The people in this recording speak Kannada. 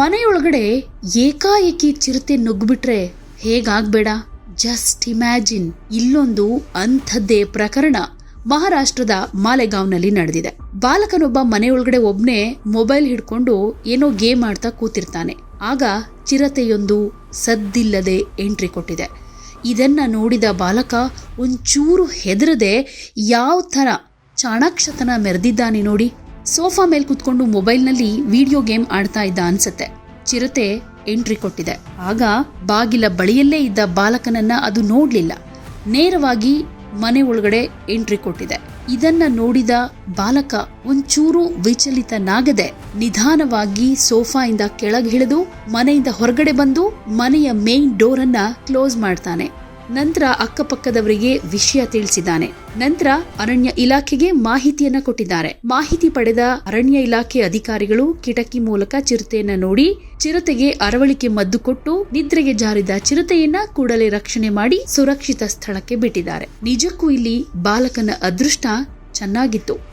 ಮನೆಯೊಳಗಡೆ ಏಕಾಏಕಿ ಚಿರತೆ ನುಗ್ಬಿಟ್ರೆ ಹೇಗಾಗ್ಬೇಡ? Just imagine. ಇಲ್ಲೊಂದು ಅಂಥದ್ದೇ ಪ್ರಕರಣ. ಮಹಾರಾಷ್ಟ್ರದ ಮಾಲೆಗಾಂವ್ನಲ್ಲಿ ನಡೆದಿದೆ. ಬಾಲಕನೊಬ್ಬ ಮನೆಯೊಳಗಡೆ ಒಬ್ನೇ ಮೊಬೈಲ್ ಹಿಡ್ಕೊಂಡು ಏನೋ ಗೇಮ್ ಆಡ್ತಾ ಕೂತಿರ್ತಾನೆ. ಆಗ ಚಿರತೆಯೊಂದು ಸದ್ದಿಲ್ಲದೆ ಎಂಟ್ರಿ ಕೊಟ್ಟಿದೆ. ಇದನ್ನ ನೋಡಿದ ಬಾಲಕ ಒಂಚೂರು ಹೆದರದೆ, ಯಾವ ಥರ? ಚಾಣಾಕ್ಷತನ ಮೆರೆದಿದ್ದಾನೆ ನೋಡಿ. ಸೋಫಾ ಮೇಲೆ ಕುತ್ಕೊಂಡು ಮೊಬೈಲ್ನಲ್ಲಿ ವಿಡಿಯೋ ಗೇಮ್ ಆಡ್ತಾ ಇದ್ದ ಅನ್ಸತ್ತೆ. ಚಿರತೆ ಎಂಟ್ರಿ ಕೊಟ್ಟಿದೆ. ಆಗ ಬಾಗಿಲ ಬಳಿಯಲ್ಲೇ ಇದ್ದ ಬಾಲಕನನ್ನ ಅದು ನೋಡ್ಲಿಲ್ಲ. ನೇರವಾಗಿ ಮನೆ ಒಳಗಡೆ ಎಂಟ್ರಿ ಕೊಟ್ಟಿದೆ. ಇದನ್ನ ನೋಡಿದ ಬಾಲಕ ಒಂಚೂರು ವಿಚಲಿತನಾಗದೆ ನಿಧಾನವಾಗಿ ಸೋಫಾಯಿಂದ ಕೆಳಗಿಳಿದು ಮನೆಯಿಂದ ಹೊರಗಡೆ ಬಂದು ಮನೆಯ ಮೇನ್ ಡೋರ್ ಅನ್ನ ಕ್ಲೋಸ್ ಮಾಡ್ತಾನೆ. ನಂತರ ಅಕ್ಕಪಕ್ಕದವರಿಗೆ ವಿಷಯ ತಿಳಿಸಿದ್ದಾನೆ. ನಂತರ ಅರಣ್ಯ ಇಲಾಖೆಗೆ ಮಾಹಿತಿಯನ್ನ ಕೊಟ್ಟಿದ್ದಾರೆ. ಮಾಹಿತಿ ಪಡೆದ ಅರಣ್ಯ ಇಲಾಖೆ ಅಧಿಕಾರಿಗಳು ಕಿಟಕಿ ಮೂಲಕ ಚಿರತೆಯನ್ನ ನೋಡಿ, ಚಿರತೆಗೆ ಅರವಳಿಕೆ ಮದ್ದು ಕೊಟ್ಟು, ನಿದ್ರೆಗೆ ಜಾರಿದ ಚಿರತೆಯನ್ನ ಕೂಡಲೇ ರಕ್ಷಣೆ ಮಾಡಿ ಸುರಕ್ಷಿತ ಸ್ಥಳಕ್ಕೆ ಬಿಟ್ಟಿದ್ದಾರೆ. ನಿಜಕ್ಕೂ ಇಲ್ಲಿ ಬಾಲಕನ ಅದೃಷ್ಟ ಚೆನ್ನಾಗಿತ್ತು.